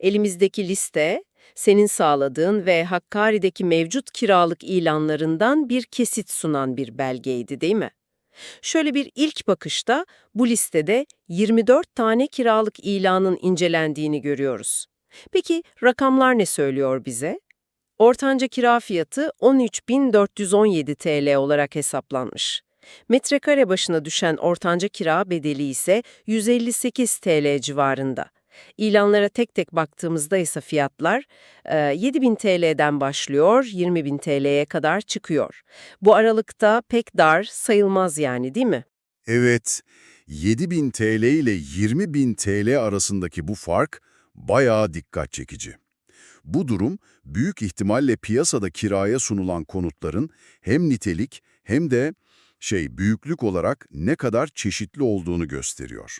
Elimizdeki liste, senin sağladığın ve Hakkari'deki mevcut kiralık ilanlarından bir kesit sunan bir belgeydi değil mi? Şöyle bir ilk bakışta bu listede 24 tane kiralık ilanın incelendiğini görüyoruz. Peki rakamlar ne söylüyor bize? Ortanca kira fiyatı 13.417 TL olarak hesaplanmış. Metrekare başına düşen ortanca kira bedeli ise 158 TL civarında. İlanlara tek tek baktığımızda ise fiyatlar e, 7000 TL'den başlıyor, 20.000 TL'ye kadar çıkıyor. Bu aralıkta pek dar sayılmaz yani değil mi? Evet, 7000 TL ile 20000 TL arasındaki bu fark bayağı dikkat çekici. Bu durum, büyük ihtimalle piyasada kiraya sunulan konutların hem nitelik hem de şey büyüklük olarak ne kadar çeşitli olduğunu gösteriyor.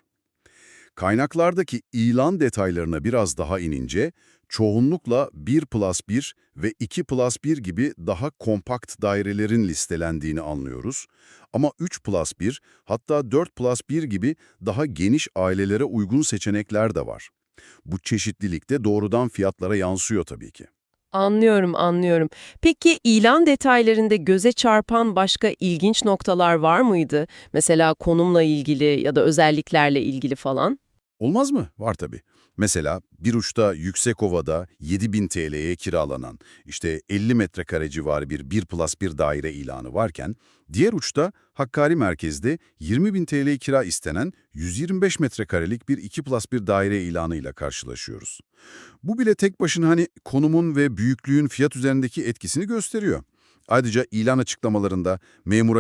Kaynaklardaki ilan detaylarına biraz daha inince, çoğunlukla 1 plus 1 ve 2 plus 1 gibi daha kompakt dairelerin listelendiğini anlıyoruz. Ama 3 plus 1, hatta 4 plus 1 gibi daha geniş ailelere uygun seçenekler de var. Bu çeşitlilik de doğrudan fiyatlara yansıyor tabii ki. Anlıyorum, anlıyorum. Peki ilan detaylarında göze çarpan başka ilginç noktalar var mıydı? Mesela konumla ilgili ya da özelliklerle ilgili falan? Olmaz mı? Var tabii. Mesela bir uçta Yüksekova'da 7000 TL'ye kiralanan, işte 50 metrekare civarı bir 1 plus 1 daire ilanı varken, diğer uçta Hakkari merkezde 20.000 TL kira istenen 125 metrekarelik bir 2 plus 1 daire ilanıyla karşılaşıyoruz. Bu bile tek başına hani konumun ve büyüklüğün fiyat üzerindeki etkisini gösteriyor. Ayrıca ilan açıklamalarında memura